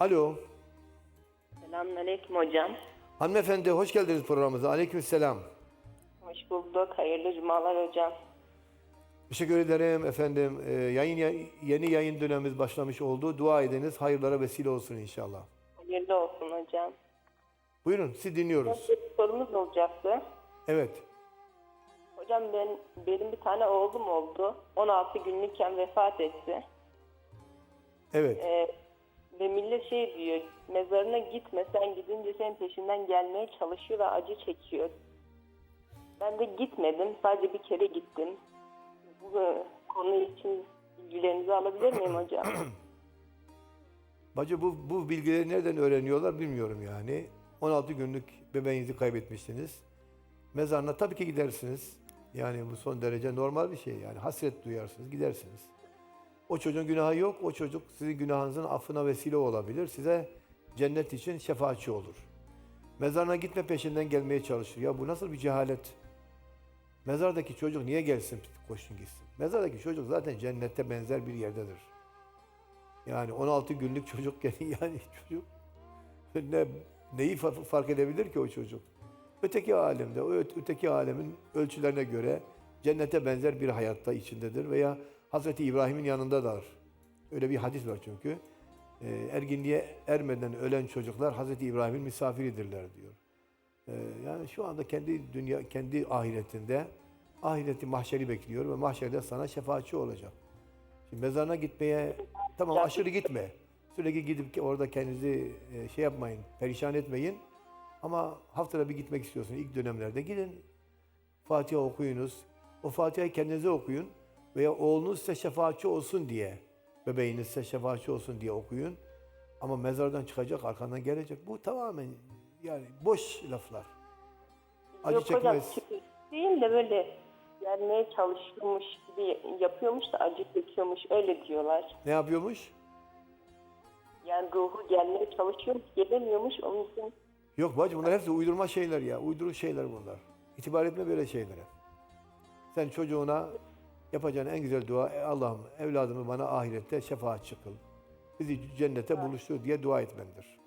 Alo. Selamünaleyküm hocam. Hanımefendi hoş geldiniz programımıza. Aleykümselam. Hoş bulduk. Hayırlı cumalar hocam. Teşekkür ederim efendim. Ee, yayın yeni yayın dönemimiz başlamış oldu. Dua ediniz. Hayırlara vesile olsun inşallah. Hayırlı olsun hocam. Buyurun sizi dinliyoruz. Bir sorumuz olacaktı. Evet. Hocam ben benim bir tane oğlum oldu. 16 günlükken vefat etti. Evet. Ee, şey diyor, mezarına gitme sen gidince senin peşinden gelmeye çalışıyor ve acı çekiyor. Ben de gitmedim, sadece bir kere gittim. Bu e, konu için bilgilerinizi alabilir miyim hocam? Bacı bu, bu bilgileri nereden öğreniyorlar bilmiyorum yani. 16 günlük bebeğinizi kaybetmişsiniz. Mezarına tabii ki gidersiniz. Yani bu son derece normal bir şey yani. Hasret duyarsınız, gidersiniz. O çocuğun günahı yok. O çocuk sizin günahınızın affına vesile olabilir. Size cennet için şefaatçi olur. Mezarına gitme peşinden gelmeye çalışır. Ya bu nasıl bir cehalet? Mezardaki çocuk niye gelsin koşsun gitsin? Mezardaki çocuk zaten cennette benzer bir yerdedir. Yani 16 günlük çocukken yani çocuk ne neyi fa- fark edebilir ki o çocuk? Öteki alemde, o öt- öteki alemin ölçülerine göre cennete benzer bir hayatta içindedir veya Hazreti İbrahim'in yanındadır. Öyle bir hadis var çünkü. Ee, erginliğe ermeden ölen çocuklar Hazreti İbrahim'in misafiridirler diyor. Ee, yani şu anda kendi dünya, kendi ahiretinde ahireti mahşeri bekliyor ve mahşerde sana şefaatçi olacak. Şimdi mezarına gitmeye tamam aşırı gitme. Sürekli gidip orada kendinizi e, şey yapmayın, perişan etmeyin. Ama haftada bir gitmek istiyorsun ilk dönemlerde gidin. Fatiha okuyunuz. O Fatiha'yı kendinize okuyun veya oğlunuz size şefaatçi olsun diye, bebeğiniz size şefaatçi olsun diye okuyun. Ama mezardan çıkacak, arkandan gelecek. Bu tamamen yani boş laflar. Acı Yok hocam çekmez. çıkış değil de böyle gelmeye çalışıyormuş gibi yapıyormuş da acı çekiyormuş öyle diyorlar. Ne yapıyormuş? Yani ruhu gelmeye çalışıyormuş gelemiyormuş onun için Yok bacım bunlar hepsi uydurma şeyler ya. Uyduru şeyler bunlar. İtibar etme böyle şeylere. Sen çocuğuna yapacağın en güzel dua "Ey Allah'ım evladımı bana ahirette şefaatçi kıl. Bizi cennete buluştur diye dua etmendir.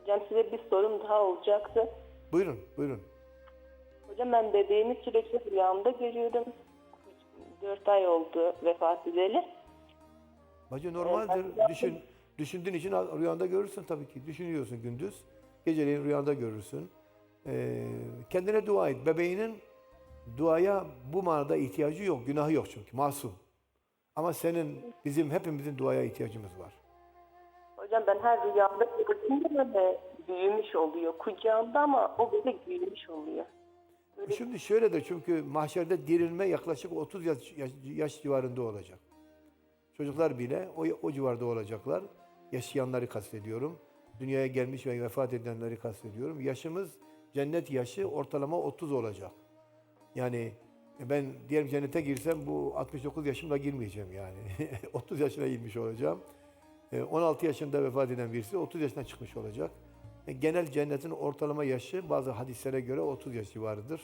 hocam size bir sorum daha olacaktı. Buyurun, buyurun. Hocam ben bebeğimi sürekli rüyamda görüyorum. 4 ay oldu vefat edeli. Bacı normaldir. ben- Düşün, düşündüğün için rüyanda görürsün tabii ki. Düşünüyorsun gündüz. Geceleyin rüyanda görürsün. Ee, kendine dua et. Bebeğinin duaya bu manada ihtiyacı yok. Günahı yok çünkü. Masum. Ama senin, bizim hepimizin duaya ihtiyacımız var. Hocam ben her rüyamda gördüğümde büyümüş oluyor. Kucağımda ama o bebek büyümüş oluyor. Şimdi şöyledir çünkü mahşerde dirilme yaklaşık 30 yaş, yaş, yaş civarında olacak. Çocuklar bile o, o civarda olacaklar. Yaşayanları kastediyorum. Dünyaya gelmiş ve vefat edenleri kastediyorum. Yaşımız cennet yaşı ortalama 30 olacak. Yani ben diyelim cennete girsem bu 69 yaşımda girmeyeceğim yani. 30 yaşına girmiş olacağım. E, 16 yaşında vefat eden birisi 30 yaşına çıkmış olacak. E, Genel cennetin ortalama yaşı bazı hadislere göre 30 yaş civarıdır.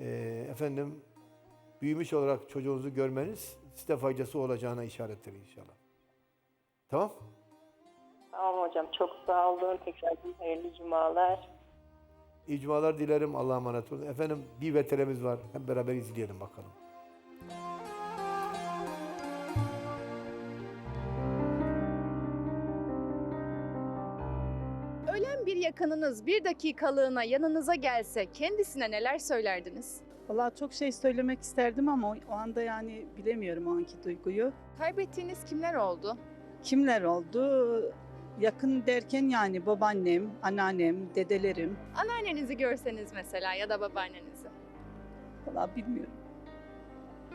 E, efendim büyümüş olarak çocuğunuzu görmeniz size faydası olacağına işarettir inşallah. Tamam? Tamam hocam çok sağ olun. Tekrar hayırlı cumalar. İyi cumalar dilerim. Allah'a emanet olun. Efendim bir veterimiz var. Hep beraber izleyelim bakalım. Ölen bir yakınınız bir dakikalığına yanınıza gelse kendisine neler söylerdiniz? Valla çok şey söylemek isterdim ama o, o anda yani bilemiyorum o anki duyguyu. Kaybettiğiniz kimler oldu? Kimler oldu? Yakın derken yani babaannem, anneannem, dedelerim. Anneannenizi görseniz mesela ya da babaannenizi. Valla bilmiyorum.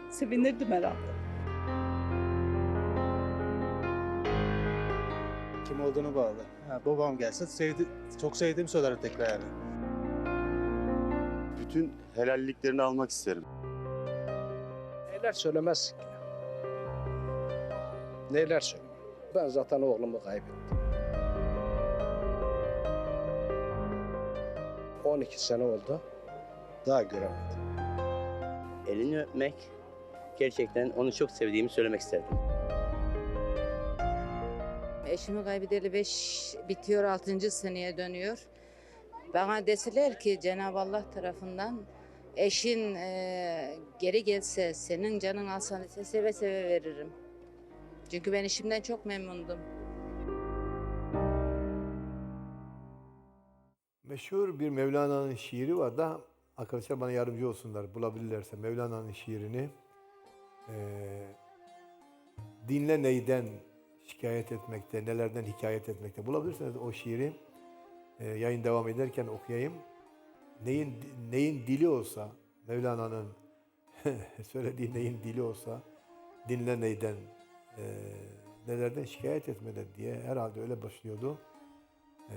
Sevinirdim herhalde. Kim olduğunu bağlı. Ha, babam gelse sevdi, çok sevdiğimi söylerim tekrar yani. bütün helalliklerini almak isterim. Neler söylemezsin ki? Neler söylemem? Ben zaten oğlumu kaybettim. 12 sene oldu. Daha göremedim. elini öpmek, gerçekten onu çok sevdiğimi söylemek isterdim. Eşimi kaybedeli 5 bitiyor 6. seneye dönüyor. Bana deseler ki Cenab-ı Allah tarafından eşin e, geri gelse senin canın alsan ise seve seve veririm. Çünkü ben işimden çok memnundum. Meşhur bir Mevlana'nın şiiri var da arkadaşlar bana yardımcı olsunlar bulabilirlerse Mevlana'nın şiirini eee, dinle neyden şikayet etmekte, nelerden hikayet etmekte bulabilirseniz o şiiri eee, yayın devam ederken okuyayım. Neyin neyin dili olsa Mevlana'nın söylediği neyin dili olsa dinle neyden eee, nelerden şikayet etmeden diye herhalde öyle başlıyordu. Eee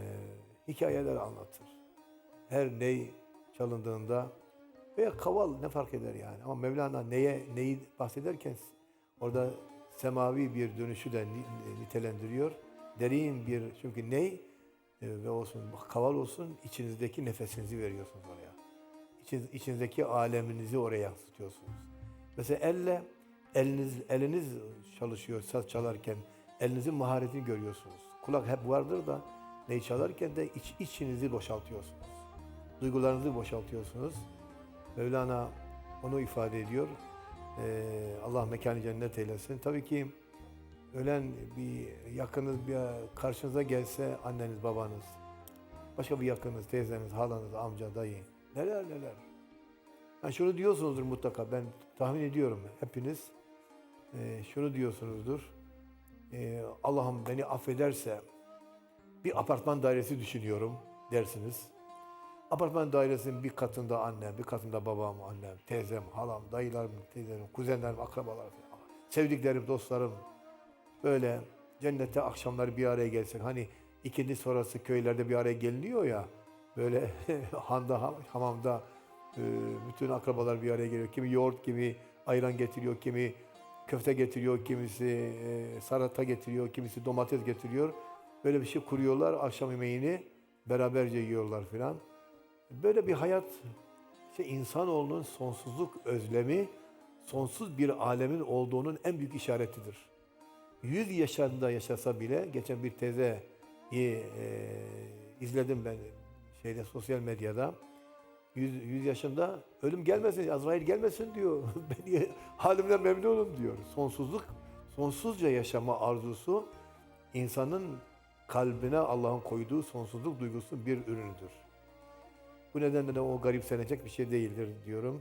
hikayeler anlatır. Her ney çalındığında veya kaval ne fark eder yani. Ama Mevlana neye neyi bahsederken orada semavi bir dönüşü de ni- nitelendiriyor. Derin bir çünkü ney e, ve olsun kaval olsun içinizdeki nefesinizi veriyorsunuz oraya. İçiniz, içinizdeki aleminizi oraya yansıtıyorsunuz. Mesela elle eliniz eliniz çalışıyor saz çalarken elinizin maharetini görüyorsunuz. Kulak hep vardır da neyi çalarken de iç, içinizi boşaltıyorsunuz. Duygularınızı boşaltıyorsunuz. Mevlana onu ifade ediyor. Ee, Allah mekanı cennet eylesin. Tabii ki ölen bir yakınız bir karşınıza gelse anneniz, babanız, başka bir yakınız, teyzeniz, halanız, amca, dayı, neler neler. Yani şunu diyorsunuzdur mutlaka, ben tahmin ediyorum hepiniz e, şunu diyorsunuzdur. E, Allah'ım beni affederse bir apartman dairesi düşünüyorum dersiniz. Apartman dairesinin bir katında annem, bir katında babam, annem, teyzem, halam, dayılarım, teyzelerim, kuzenlerim, akrabalar, falan. sevdiklerim, dostlarım. Böyle cennette akşamları bir araya gelsek. Hani ikindi sonrası köylerde bir araya geliniyor ya. Böyle handa, ham- hamamda e, bütün akrabalar bir araya geliyor. Kimi yoğurt, kimi ayran getiriyor, kimi köfte getiriyor, kimisi e, salata getiriyor, kimisi domates getiriyor. Böyle bir şey kuruyorlar akşam yemeğini beraberce yiyorlar filan. Böyle bir hayat işte insanoğlunun sonsuzluk özlemi, sonsuz bir alemin olduğunun en büyük işaretidir. 100 yaşında yaşasa bile geçen bir tezeyi e, izledim ben şeyde sosyal medyada. 100, 100 yaşında ölüm gelmesin, Azrail gelmesin diyor. ben halimden memnunum diyor. Sonsuzluk, sonsuzca yaşama arzusu insanın kalbine Allah'ın koyduğu sonsuzluk duygusu bir ürünüdür. Bu nedenle de o garipsenecek bir şey değildir diyorum.